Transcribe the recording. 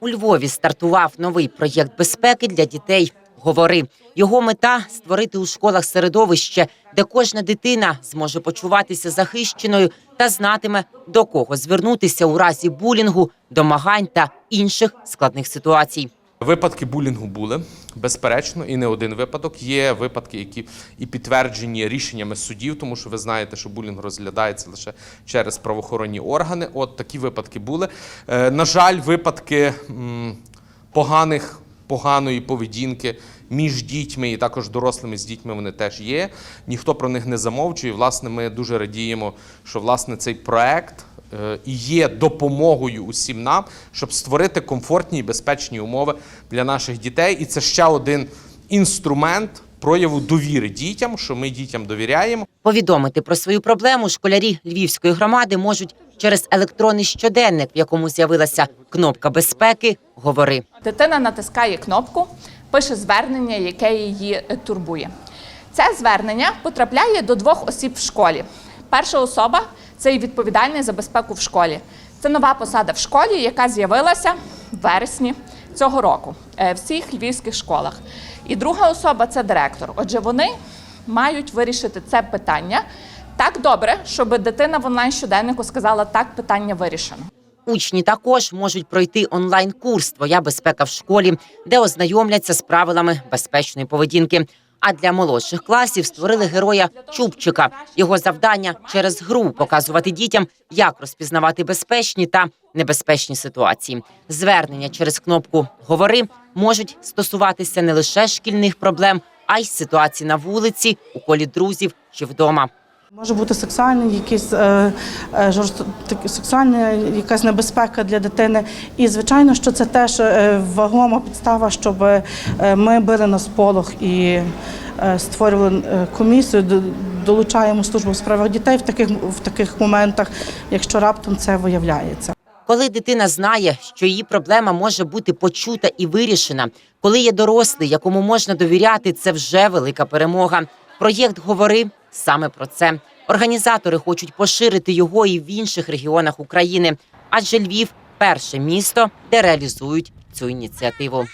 У Львові стартував новий проєкт безпеки для дітей. Говори його мета створити у школах середовище, де кожна дитина зможе почуватися захищеною та знатиме до кого звернутися у разі булінгу, домагань та інших складних ситуацій. Випадки булінгу були безперечно, і не один випадок. Є випадки, які і підтверджені рішеннями судів, тому що ви знаєте, що булінг розглядається лише через правоохоронні органи. От такі випадки були. Е, на жаль, випадки поганих, поганої поведінки між дітьми і також дорослими з дітьми вони теж є. Ніхто про них не замовчує. Власне, ми дуже радіємо, що власне цей проект і є допомогою усім нам, щоб створити комфортні і безпечні умови для наших дітей. І це ще один інструмент прояву довіри дітям, що ми дітям довіряємо. Повідомити про свою проблему школярі львівської громади можуть через електронний щоденник, в якому з'явилася кнопка безпеки. Говори. Дитина натискає кнопку, пише звернення, яке її турбує. Це звернення потрапляє до двох осіб в школі. Перша особа це і відповідальний за безпеку в школі. Це нова посада в школі, яка з'явилася в вересні цього року е, в всіх львівських школах. І друга особа це директор. Отже, вони мають вирішити це питання так добре, щоб дитина в онлайн щоденнику сказала так, питання вирішено. Учні також можуть пройти онлайн-курс Твоя безпека в школі, де ознайомляться з правилами безпечної поведінки. А для молодших класів створили героя Чубчика. Його завдання через гру показувати дітям, як розпізнавати безпечні та небезпечні ситуації. Звернення через кнопку Говори можуть стосуватися не лише шкільних проблем, а й ситуацій на вулиці, у колі друзів чи вдома. Може бути сексуальний якийсь е, е, сексуальна якась небезпека для дитини. І звичайно, що це теж е, вагома підстава, щоб е, ми били на сполох і створювали комісію, долучаємо службу у справах дітей в таких в таких моментах, якщо раптом це виявляється. Коли дитина знає, що її проблема може бути почута і вирішена, коли є дорослий, якому можна довіряти, це вже велика перемога. Проєкт говори саме про це. Організатори хочуть поширити його і в інших регіонах України, адже Львів перше місто, де реалізують цю ініціативу.